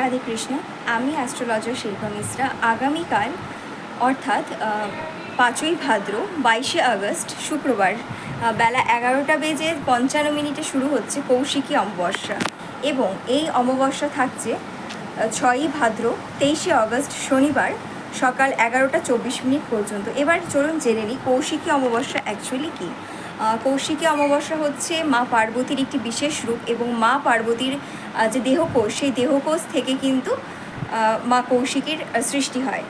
রাধে কৃষ্ণ আমি অ্যাস্ট্রোলজার শিল্পা মিশ্রা। আগামীকাল, অর্থাৎ পাঁচই ভাদ্র, বাইশে আগস্ট, শুক্রবার বেলা এগারোটা বেজে পঞ্চান্ন মিনিটে শুরু হচ্ছে কৌশিকী অমাবস্যা এবং এই অমাবস্যা থাকছে ছয়ই ভাদ্র, তেইশে আগস্ট, শনিবার, সকাল এগারোটা চব্বিশ মিনিট পর্যন্ত। এবার চলুন জেনে নিই কৌশিকী অমাবস্যা অ্যাকচুয়ালি কী। কৌশিকী অমাবস্যা হচ্ছে মা পার্বতীর একটি বিশেষ রূপ এবং মা পার্বতীর যে দেহকোষ, সেই দেহকোষ থেকে কিন্তু মা কৌশিকীর সৃষ্টি হয়।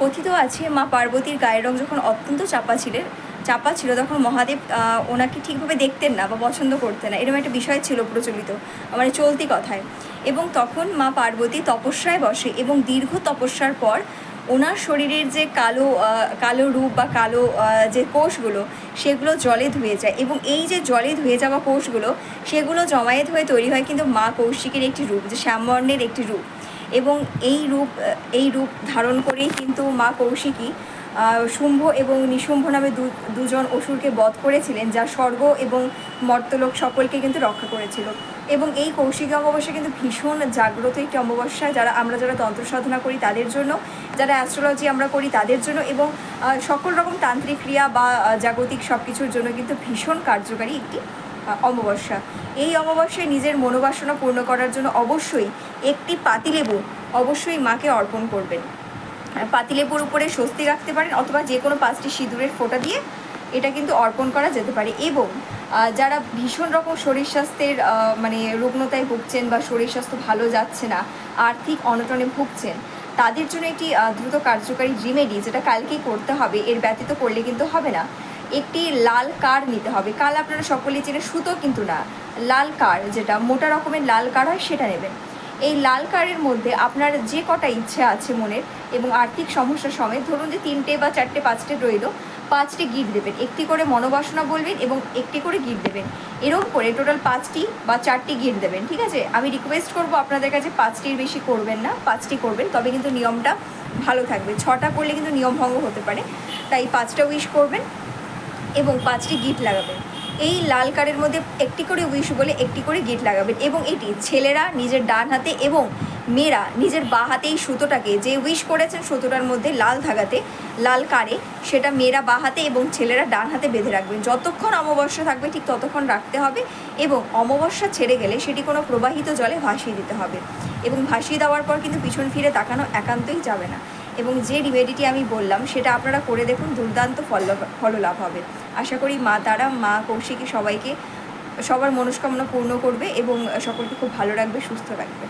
কথিত আছে মা পার্বতীর গায়ের রং যখন অত্যন্ত চাপা ছিলেন চাপা ছিল তখন মহাদেব ওনাকে ঠিকভাবে দেখতেন না বা পছন্দ করতেন না। এরকম একটা বিষয় ছিল প্রচলিত মানে চলতি কথায়। এবং তখন মা পার্বতী তপস্যায় বসে এবং দীর্ঘ তপস্যার পর ওনার শরীরের যে কালো কালো রূপ বা কালো যে কোষগুলো, সেগুলো জলে ধুয়ে যায় এবং এই যে জলে ধুয়ে যাওয়া কোষগুলো, সেগুলো জমায়েত হয়ে তৈরি হয় কিন্তু মা কৌশিকের একটি রূপ, যে শ্যামবর্ণের একটি রূপ এবং এই রূপ এই রূপ ধারণ করেই কিন্তু মা কৌশিকী শুম্ভ এবং নিশুম্ভ নামে দুজন অসুরকে বধ করেছিলেন, যা স্বর্গ এবং মর্তলোক সকলকে কিন্তু রক্ষা করেছিল। এবং এই কৌশিকী অমাবস্যা কিন্তু ভীষণ জাগ্রত একটি অমাবস্যা। যারা, আমরা যারা তন্ত্র সাধনা করি তাদের জন্য, যারা অ্যাস্ট্রোলজি আমরা করি তাদের জন্য এবং সকল রকম তান্ত্রিক ক্রিয়া বা জাগতিক সব কিছুর জন্য কিন্তু ভীষণ কার্যকারী একটি অমাবস্যা। এই অমাবস্যায় নিজের মনোবাসনা পূর্ণ করার জন্য অবশ্যই একটি পাতিলেবু অবশ্যই মাকে অর্পণ করবেন। পাতিলেবুর উপরে স্বস্তি রাখতে পারেন অথবা যে কোনো পাঁচটি সিঁদুরের ফোঁটা দিয়ে এটা কিন্তু অর্পণ করা যেতে পারে এবং যারা ভীষণ রকম শরীর স্বাস্থ্যের মানে রুগ্নতায় ভুগছেন বা শরীর স্বাস্থ্য ভালো যাচ্ছে না, আর্থিক অনটনে ভুগছেন, তাদের জন্য একটি দ্রুত কার্যকারী রিমেডি যেটা কালকেই করতে হবে, এর ব্যতীত করলে কিন্তু হবে না। একটি লাল কার নিতে হবে। কাল আপনারা সকলেই চেনে, সুতো কিন্তু না। লাল কার যেটা মোটা রকমের লাল কার হয়, সেটা নেবেন। এই লাল কারের মধ্যে আপনার যে কটা ইচ্ছে আছে মনের এবং আর্থিক সমস্যা সমেত ধরুন যে তিনটে বা চারটে, পাঁচটে রইল পাঁচটি গিফট দেবেন। একটি করে মনোবাসনা বলবেন এবং একটি করে গিফট দেবেন। এরকম করে টোটাল পাঁচটি বা চারটি গিফট দেবেন, ঠিক আছে? আমি রিকোয়েস্ট করব আপনাদের কাছে পাঁচটির বেশি করবেন না, পাঁচটি করবেন, তবে কিন্তু নিয়মটা ভালো থাকবে। ছটা করলে কিন্তু নিয়ম ভঙ্গ হতে পারে, তাই পাঁচটা উইশ করবেন এবং পাঁচটি গিফট লাগাবেন। এই লাল কারের মধ্যে একটি করে উইশ বলে একটি করে গিট লাগাবেন। এবং এটি ছেলেরা নিজের ডান হাতে এবং মেয়েরা নিজের বা হাতে এই সুতোটাকে যে উইশ করেছেন সুতোটার মধ্যে লাল ধাগাতে, লাল কারে, সেটা মেয়েরা বা হাতে এবং ছেলেরা ডান হাতে বেঁধে রাখবেন। যতক্ষণ অমাবস্যা থাকবে ঠিক ততক্ষণ রাখতে হবে এবং অমাবস্যা ছেড়ে গেলে সেটি কোনো প্রবাহিত জলে ভাসিয়ে দিতে হবে। এবং ভাসিয়ে দেওয়ার পর কিন্তু পিছন ফিরে তাকানো একান্তই যাবে না। এবং যে রিমেডিটি আমি বললাম, সেটা আপনারা করে দেখুন, দুর্দান্ত ফল লাভ হবে। আশা করি মা তারা, মা কৌশিকী সবাইকে সবার মনস্কামনা পূর্ণ করবে এবং সকলকে খুব ভালো রাখবে, সুস্থ রাখবে।